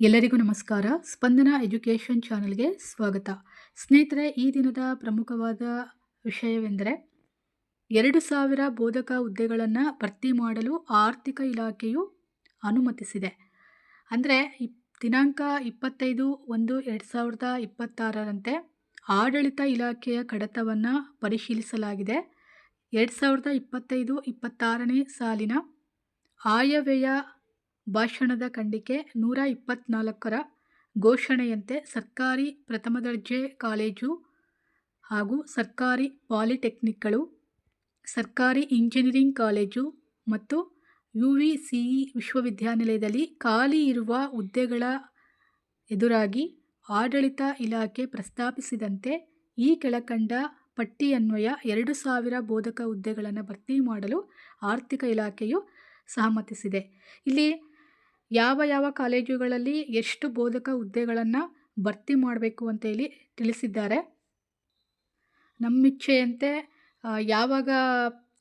ಎಲ್ಲರಿಗೂ ನಮಸ್ಕಾರ. ಸ್ಪಂದನ ಎಜುಕೇಷನ್ ಚಾನಲ್ಗೆ ಸ್ವಾಗತ. ಸ್ನೇಹಿತರೆ, ಈ ದಿನದ ಪ್ರಮುಖವಾದ ವಿಷಯವೆಂದರೆ, ಎರಡು ಸಾವಿರ ಬೋಧಕ ಹುದ್ದೆಗಳನ್ನು ಭರ್ತಿ ಮಾಡಲು ಆರ್ಥಿಕ ಇಲಾಖೆಯು ಅನುಮತಿಸಿದೆ. ಅಂದರೆ, ಇಪ್, ದಿನಾಂಕ ಇಪ್ಪತ್ತೈದು ಒಂದು ಎರಡು ಸಾವಿರದ ಇಪ್ಪತ್ತಾರರಂತೆ ಆಡಳಿತ ಇಲಾಖೆಯ ಕಡತವನ್ನು ಪರಿಶೀಲಿಸಲಾಗಿದೆ. ಎರಡು ಸಾವಿರದ ಇಪ್ಪತ್ತೈದು, ಇಪ್ಪತ್ತಾರನೇ ಸಾಲಿನ ಆಯವ್ಯಯ ಭಾಷಣದ ಖಂಡಿಕೆ ನೂರ ಇಪ್ಪತ್ನಾಲ್ಕರ ಘೋಷಣೆಯಂತೆ ಸರ್ಕಾರಿ ಪ್ರಥಮ ದರ್ಜೆ ಕಾಲೇಜು ಹಾಗೂ ಸರ್ಕಾರಿ ಪಾಲಿಟೆಕ್ನಿಕ್ಗಳು, ಸರ್ಕಾರಿ ಇಂಜಿನಿಯರಿಂಗ್ ಕಾಲೇಜು ಮತ್ತು ಯು ವಿ ಸಿ ಇ ವಿಶ್ವವಿದ್ಯಾನಿಲಯದಲ್ಲಿ ಖಾಲಿ ಇರುವ ಹುದ್ದೆಗಳ ಎದುರಾಗಿ ಆಡಳಿತ ಇಲಾಖೆ ಪ್ರಸ್ತಾಪಿಸಿದಂತೆ ಈ ಕೆಳಕಂಡ ಪಟ್ಟಿಯನ್ವಯ ಎರಡು ಸಾವಿರ ಬೋಧಕ ಹುದ್ದೆಗಳನ್ನು ಭರ್ತಿ ಮಾಡಲು ಆರ್ಥಿಕ ಇಲಾಖೆಯು ಸಹಮತಿಸಿದೆ. ಇಲ್ಲಿ ಯಾವ ಯಾವ ಕಾಲೇಜುಗಳಲ್ಲಿ ಎಷ್ಟು ಬೋಧಕ ಹುದ್ದೆಗಳನ್ನು ಭರ್ತಿ ಮಾಡಬೇಕು ಅಂತ ಹೇಳಿ ತಿಳಿಸಿದ್ದಾರೆ. ನಮ್ಮಿಚ್ಛೆಯಂತೆ ಯಾವಾಗ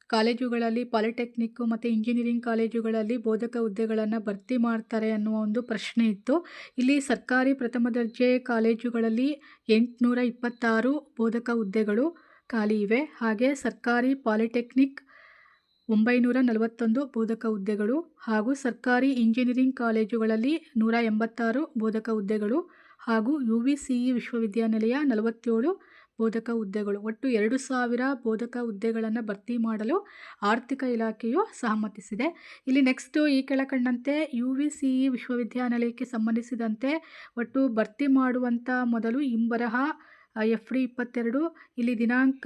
ಕಾಲೇಜುಗಳಲ್ಲಿ ಪಾಲಿಟೆಕ್ನಿಕ್ಕು ಮತ್ತು ಇಂಜಿನಿಯರಿಂಗ್ ಕಾಲೇಜುಗಳಲ್ಲಿ ಬೋಧಕ ಹುದ್ದೆಗಳನ್ನು ಭರ್ತಿ ಮಾಡ್ತಾರೆ ಅನ್ನುವ ಒಂದು ಪ್ರಶ್ನೆ ಇತ್ತು. ಇಲ್ಲಿ ಸರ್ಕಾರಿ ಪ್ರಥಮ ದರ್ಜೆ ಕಾಲೇಜುಗಳಲ್ಲಿ ಎಂಟುನೂರ ಇಪ್ಪತ್ತಾರು ಬೋಧಕ ಹುದ್ದೆಗಳು ಖಾಲಿ ಇವೆ. ಹಾಗೆ ಸರ್ಕಾರಿ ಪಾಲಿಟೆಕ್ನಿಕ್ ಒಂಬೈನೂರ ನಲವತ್ತೊಂದು ಬೋಧಕ ಹುದ್ದೆಗಳು ಹಾಗೂ ಸರ್ಕಾರಿ ಇಂಜಿನಿಯರಿಂಗ್ ಕಾಲೇಜುಗಳಲ್ಲಿ ನೂರ ಎಂಬತ್ತಾರು ಬೋಧಕ ಹುದ್ದೆಗಳು ಹಾಗೂ ಯು ವಿ ಸಿ ಇ ವಿಶ್ವವಿದ್ಯಾನಿಲಯ ನಲವತ್ತೇಳು ಬೋಧಕ ಹುದ್ದೆಗಳು. ಒಟ್ಟು ಎರಡು ಸಾವಿರ ಬೋಧಕ ಹುದ್ದೆಗಳನ್ನು ಭರ್ತಿ ಮಾಡಲು ಆರ್ಥಿಕ ಇಲಾಖೆಯು ಸಹಮತಿಸಿದೆ. ಇಲ್ಲಿ ನೆಕ್ಸ್ಟು ಈ ಕೆಳಕಂಡಂತೆ ಯು ವಿ ಸಿ ಇ ವಿಶ್ವವಿದ್ಯಾನಿಲಯಕ್ಕೆ ಸಂಬಂಧಿಸಿದಂತೆ ಒಟ್ಟು ಭರ್ತಿ ಮಾಡುವಂಥ ಮೊದಲು ಇಂಬರಹ, ಎಫ್ ಡಿ ಇಪ್ಪತ್ತೆರಡು, ಇಲ್ಲಿ ದಿನಾಂಕ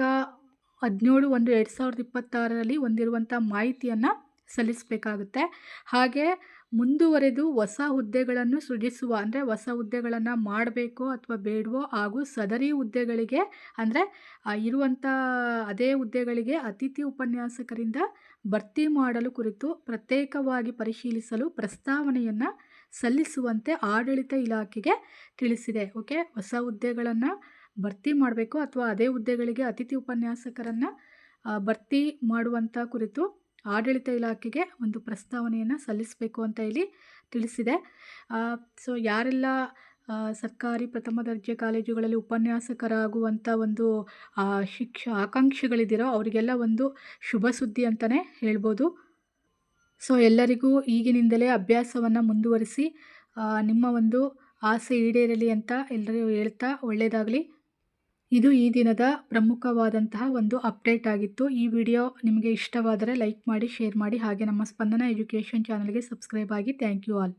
ಹದಿನೇಳು ಒಂದು ಎರಡು ಸಾವಿರದ ಇಪ್ಪತ್ತಾರರಲ್ಲಿ ಹೊಂದಿರುವಂಥ ಮಾಹಿತಿಯನ್ನು ಸಲ್ಲಿಸಬೇಕಾಗುತ್ತೆ. ಹಾಗೆ ಮುಂದುವರೆದು ಹೊಸ ಹುದ್ದೆಗಳನ್ನು ಸೃಜಿಸುವ, ಅಂದರೆ ಹೊಸ ಹುದ್ದೆಗಳನ್ನು ಮಾಡಬೇಕೋ ಅಥವಾ ಬೇಡವೋ ಹಾಗೂ ಸದರಿ ಹುದ್ದೆಗಳಿಗೆ, ಅಂದರೆ ಇರುವಂಥ ಅದೇ ಹುದ್ದೆಗಳಿಗೆ ಅತಿಥಿ ಉಪನ್ಯಾಸಕರಿಂದ ಭರ್ತಿ ಮಾಡಲು ಕುರಿತು ಪ್ರತ್ಯೇಕವಾಗಿ ಪರಿಶೀಲಿಸಲು ಪ್ರಸ್ತಾವನೆಯನ್ನು ಸಲ್ಲಿಸುವಂತೆ ಆಡಳಿತ ಇಲಾಖೆಗೆ ತಿಳಿಸಿದೆ. ಓಕೆ, ಹೊಸ ಹುದ್ದೆಗಳನ್ನು ಭರ್ತಿ ಮಾಡಬೇಕು ಅಥವಾ ಅದೇ ಹುದ್ದೆಗಳಿಗೆ ಅತಿಥಿ ಉಪನ್ಯಾಸಕರನ್ನು ಭರ್ತಿ ಮಾಡುವಂಥ ಕುರಿತು ಆಡಳಿತ ಇಲಾಖೆಗೆ ಒಂದು ಪ್ರಸ್ತಾವನೆಯನ್ನು ಸಲ್ಲಿಸಬೇಕು ಅಂತ ಇಲ್ಲಿ ತಿಳಿಸಿದೆ. ಸೊ ಯಾರೆಲ್ಲ ಸರ್ಕಾರಿ ಪ್ರಥಮ ದರ್ಜೆ ಕಾಲೇಜುಗಳಲ್ಲಿ ಉಪನ್ಯಾಸಕರಾಗುವಂಥ ಒಂದು ಶಿಕ್ಷ ಆಕಾಂಕ್ಷಿಗಳಿದ್ದೀರೋ ಅವರಿಗೆಲ್ಲ ಒಂದು ಶುಭ ಸುದ್ದಿ ಅಂತಲೇ ಹೇಳ್ಬೋದು. ಸೊ ಎಲ್ಲರಿಗೂ ಈಗಿನಿಂದಲೇ ಅಭ್ಯಾಸವನ್ನು ಮುಂದುವರಿಸಿ ನಿಮ್ಮ ಒಂದು ಆಸೆ ಈಡೇರಲಿ ಅಂತ ಎಲ್ಲರೂ ಹೇಳ್ತಾ ಒಳ್ಳೆಯದಾಗಲಿ ಇದು ಈ ದಿನದ ಪ್ರಮುಖವಾದಂತಹ ಒಂದು ಅಪ್ಡೇಟ್ ಆಗಿತ್ತು. ಈ ವಿಡಿಯೋ ನಿಮಗೆ ಇಷ್ಟವಾದರೆ ಲೈಕ್ ಮಾಡಿ, ಶೇರ್ ಮಾಡಿ, ಹಾಗೆ ನಮ್ಮ ಸ್ಪಂದನ ಎಜುಕೇಷನ್ ಚಾನಲ್ಗೆ ಸಬ್ಸ್ಕ್ರೈಬ್ ಆಗಿ ಥ್ಯಾಂಕ್ ಯು ಆಲ್.